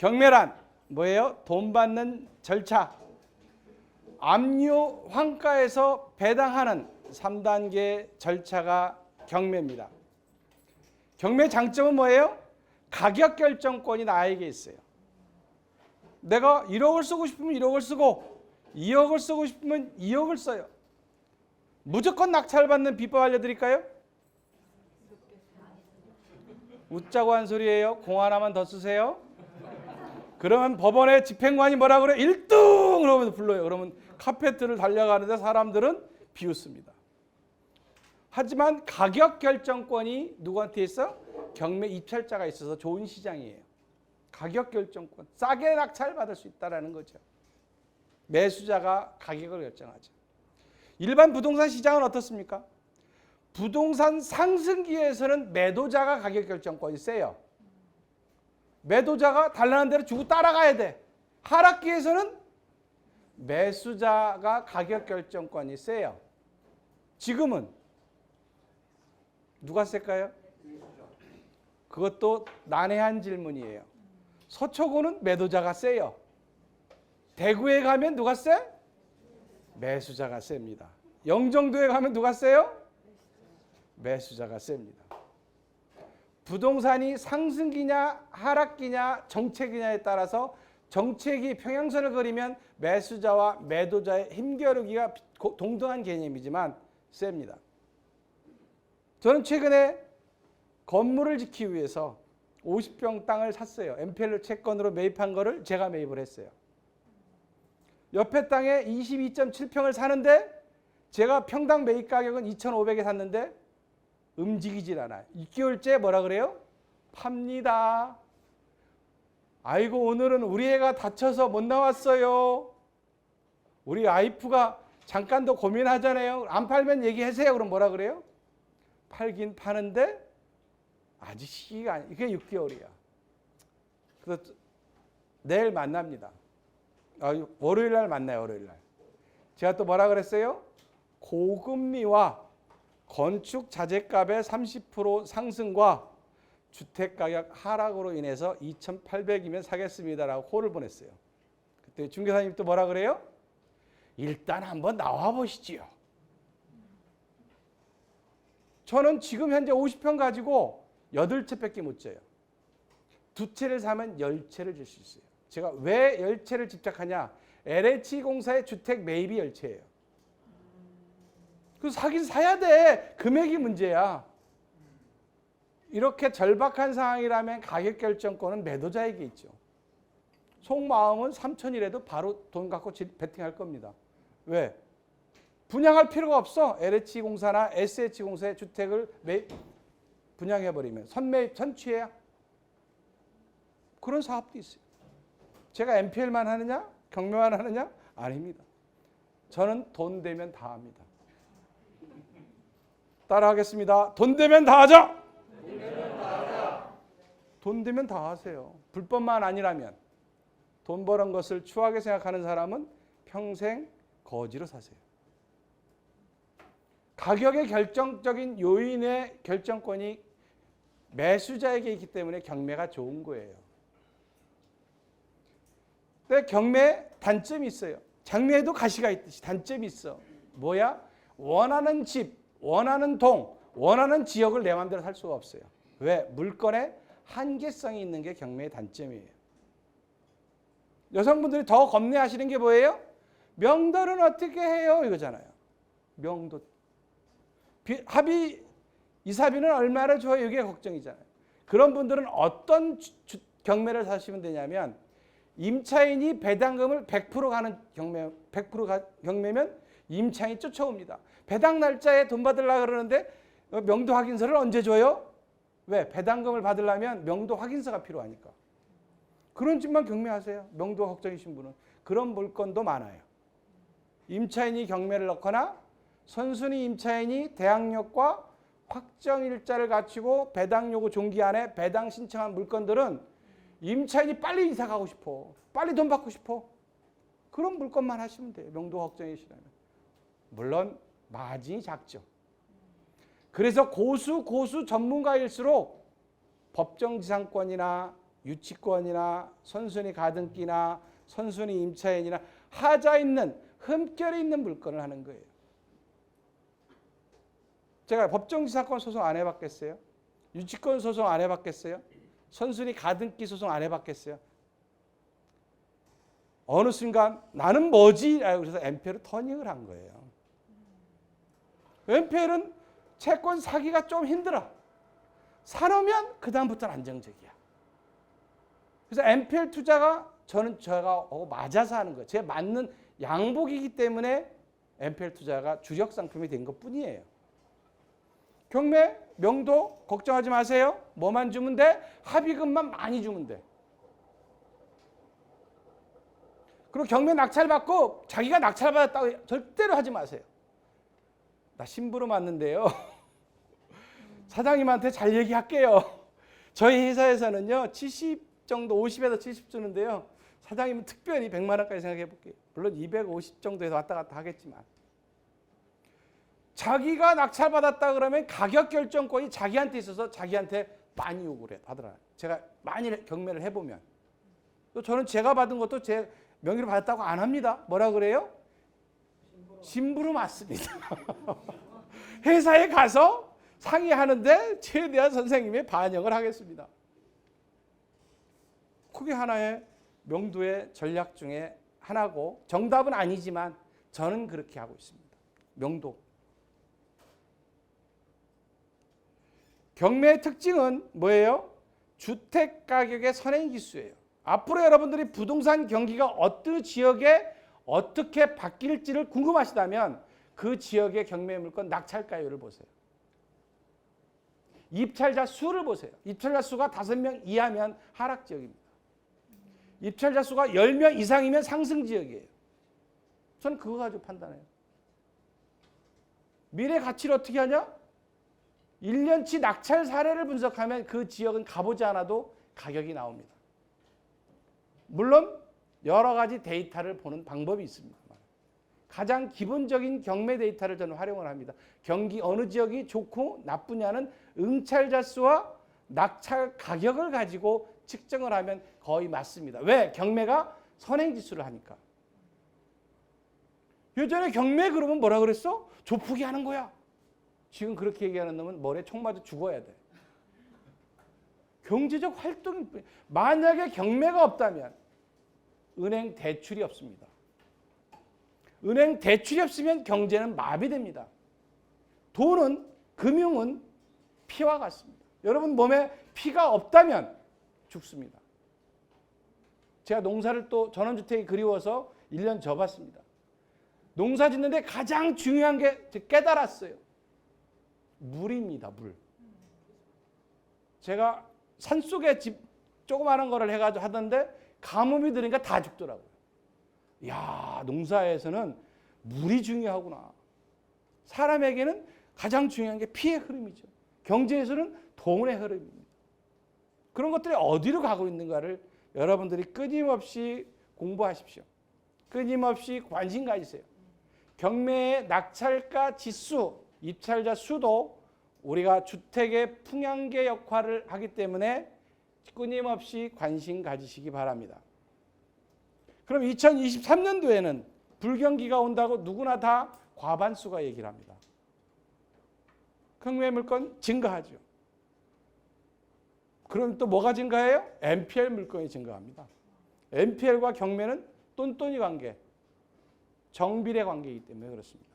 경매란 뭐예요? 돈 받는 절차. 압류 환가에서 배당하는 3단계 절차가 경매입니다. 경매 장점은 뭐예요? 가격 결정권이 나에게 있어요. 내가 1억을 쓰고 싶으면 1억을 쓰고 2억을 쓰고 싶으면 2억을 써요. 무조건 낙찰받는 비법 알려드릴까요? 웃자고 한 소리예요. 공 하나만 더 쓰세요. 그러면 법원의 집행관이 뭐라 그래? 1등! 그러면서 불러요. 그러면 카페트를 달려가는데 사람들은 비웃습니다. 하지만 가격 결정권이 누구한테 있어? 경매 입찰자가 있어서 좋은 시장이에요. 가격 결정권. 싸게 낙찰 받을 수 있다라는 거죠. 매수자가 가격을 결정하죠. 일반 부동산 시장은 어떻습니까? 부동산 상승기에서는 매도자가 가격 결정권이 세요. 매도자가 달라는 대로 주고 따라가야 돼. 하락기에서는 매수자가 가격 결정권이 세요. 지금은 누가 셀까요? 그것도 난해한 질문이에요. 서초구는 매도자가 세요. 대구에 가면 누가 세? 매수자가 셉니다. 영종도에 가면 누가 세요? 매수자가 셉니다. 부동산이 상승기냐 하락기냐 정책이냐에 따라서 정책이 평행선을 그리면 매수자와 매도자의 힘겨루기가 동등한 개념이지만 셉니다. 저는 최근에 건물을 짓기 위해서 50평 땅을 샀어요. MPL 채권으로 매입한 거를 제가 매입을 했어요. 옆에 땅에 22.7평을 사는데 제가 평당 매입 가격은 2,500에 샀는데 움직이질 않아요. 6개월째 뭐라 그래요? 팝니다. 아이고 오늘은 우리 애가 다쳐서 못 나왔어요. 우리 와이프가 잠깐 더 고민하잖아요. 안 팔면 얘기하세요. 그럼 뭐라 그래요? 팔긴 파는데 아직 시기가 아니. 이게 6개월이야. 그래서 내일 만납니다. 아, 월요일 날 만나요. 월요일 날. 제가 또 뭐라 그랬어요? 고금리와 건축 자재값의 30% 상승과 주택 가격 하락으로 인해서 2,800이면 사겠습니다라고 홀을 보냈어요. 그때 중개사님 또 뭐라 그래요? 일단 한번 나와 보시지요. 저는 지금 현재 50평 가지고 8채밖에 못 져요. 두 채를 사면 10채를 줄 수 있어요. 제가 왜 10채를 집착하냐? LH 공사의 주택 매입이 10채예요. 그 사긴 사야 돼. 금액이 문제야. 이렇게 절박한 상황이라면 가격 결정권은 매도자에게 있죠. 속마음은 3천이라도 바로 돈 갖고 베팅할 겁니다. 왜? 분양할 필요가 없어. LH 공사나 SH 공사의 주택을 매 분양해 버리면 선매 선취해야 그런 사업도 있어요. 제가 MPL만 하느냐? 경매만 하느냐? 아닙니다. 저는 돈 되면 다 합니다. 따라하겠습니다. 돈 되면 다 하자. 돈 되면 다 하세요. 불법만 아니라면 돈 버는 것을 추하게 생각하는 사람은 평생 거지로 사세요. 가격의 결정적인 요인의 결정권이 매수자에게 있기 때문에 경매가 좋은 거예요. 근데 경매 단점이 있어요. 장매에도 가시가 있듯이 단점이 있어. 뭐야? 원하는 집, 원하는 동, 원하는 지역을 내 마음대로 살 수가 없어요. 왜? 물건에 한계성이 있는 게 경매의 단점이에요. 여성분들이 더 겁내하시는 게 뭐예요? 명도는 어떻게 해요? 이거잖아요. 명도. 비, 합의 이사비는 얼마를 줘요? 이게 걱정이잖아요. 그런 분들은 어떤 주, 주, 경매를 사시면 되냐면 임차인이 배당금을 100% 가는 경매 100% 가, 경매면 임차인이 쫓아옵니다. 배당 날짜에 돈 받으려고 그러는데 명도 확인서를 언제 줘요? 왜? 배당금을 받으려면 명도 확인서가 필요하니까. 그런 집만 경매하세요. 명도 걱정이신 분은. 그런 물건도 많아요. 임차인이 경매를 넣거나 선순위 임차인이 대항력과 확정 일자를 갖추고 배당 요구 종기 안에 배당 신청한 물건들은 임차인이 빨리 이사 가고 싶어. 빨리 돈 받고 싶어. 그런 물건만 하시면 돼요. 명도 확정이시라면. 물론 마진이 작죠. 그래서 고수 고수 전문가일수록 법정지상권이나 유치권이나 선순위 가등기나 선순위 임차인이나 하자 있는 흠결이 있는 물건을 하는 거예요. 제가 법정지사권 소송 안 해봤겠어요? 유치권 소송 안 해봤겠어요? 선순위 가등기 소송 안 해봤겠어요? 어느 순간 나는 뭐지? 라고 그래서 엠페를 터닝을 한 거예요. 엠페는 채권 사기가 좀 힘들어. 사놓으면 그 다음부터는 안정적이야. 그래서 MPL 투자가 저는 제가 어, 맞아서 하는 거예요. 제 맞는 양복이기 때문에 MPL 투자가 주력 상품이 된 것 뿐이에요. 경매 명도 걱정하지 마세요. 뭐만 주면 돼? 합의금만 많이 주면 돼. 그리고 경매 낙찰 받고 자기가 낙찰 받았다고 절대로 하지 마세요. 나 심부름 왔는데요. 사장님한테 잘 얘기할게요. 저희 회사에서는요, 70 정도, 50에서 70 주는데요. 사장님은 특별히 100만 원까지 생각해 볼게요. 물론 250 정도에서 왔다 갔다 하겠지만. 자기가 낙찰 받았다 그러면 가격 결정권이 자기한테 있어서 자기한테 많이 요구를 해, 받으라. 제가 많이 경매를 해보면. 또 저는 제가 받은 것도 제 명의로 받았다고 안 합니다. 뭐라 그래요? 심부름 왔습니다. 회사에 가서 상의하는데 최대한 선생님의 반영을 하겠습니다. 그게 하나의 명도의 전략 중에 하나고 정답은 아니지만 저는 그렇게 하고 있습니다. 명도. 경매의 특징은 뭐예요? 주택 가격의 선행 기수예요. 앞으로 여러분들이 부동산 경기가 어떤 지역에 어떻게 바뀔지를 궁금하시다면 그 지역의 경매 물건 낙찰가율을 보세요. 입찰자 수를 보세요. 입찰자 수가 5명 이하면 하락 지역입니다. 입찰자 수가 10명 이상이면 상승 지역이에요. 저는 그거 가지고 판단해요. 미래 가치를 어떻게 하냐? 1년치 낙찰 사례를 분석하면 그 지역은 가보지 않아도 가격이 나옵니다. 물론 여러 가지 데이터를 보는 방법이 있습니다. 가장 기본적인 경매 데이터를 저는 활용을 합니다. 경기 어느 지역이 좋고 나쁘냐는 응찰자 수와 낙찰 가격을 가지고 측정을 하면 거의 맞습니다. 왜? 경매가 선행 지수를 하니까. 예전에 경매 그러면 뭐라 그랬어? 조프기 하는 거야. 지금 그렇게 얘기하는 놈은 머리에 총 맞아 죽어야 돼. 경제적 활동이 만약에 경매가 없다면 은행 대출이 없습니다. 은행 대출이 없으면 경제는 마비됩니다. 돈은 금융은 피와 같습니다. 여러분 몸에 피가 없다면 죽습니다. 제가 농사를 또 전원주택이 그리워서 1년 접었습니다. 농사 짓는데 가장 중요한 게 깨달았어요. 물입니다, 물. 제가 산속에 집 조그마한 거를 해가지고 하던데 가뭄이 들으니까 다 죽더라고요. 야, 농사에서는 물이 중요하구나. 사람에게는 가장 중요한 게 피의 흐름이죠. 경제에서는 돈의 흐름입니다. 그런 것들이 어디로 가고 있는가를 여러분들이 끊임없이 공부하십시오. 끊임없이 관심 가지세요. 경매의 낙찰가 지수, 입찰자 수도 우리가 주택의 풍향계 역할을 하기 때문에 끊임없이 관심 가지시기 바랍니다. 그럼 2023년도에는 불경기가 온다고 누구나 다 과반수가 얘기를 합니다. 경매 물건 증가하죠. 그럼 또 뭐가 증가해요? MPL 물건이 증가합니다. MPL과 경매는 똔똔이 관계, 정비례 관계이기 때문에 그렇습니다.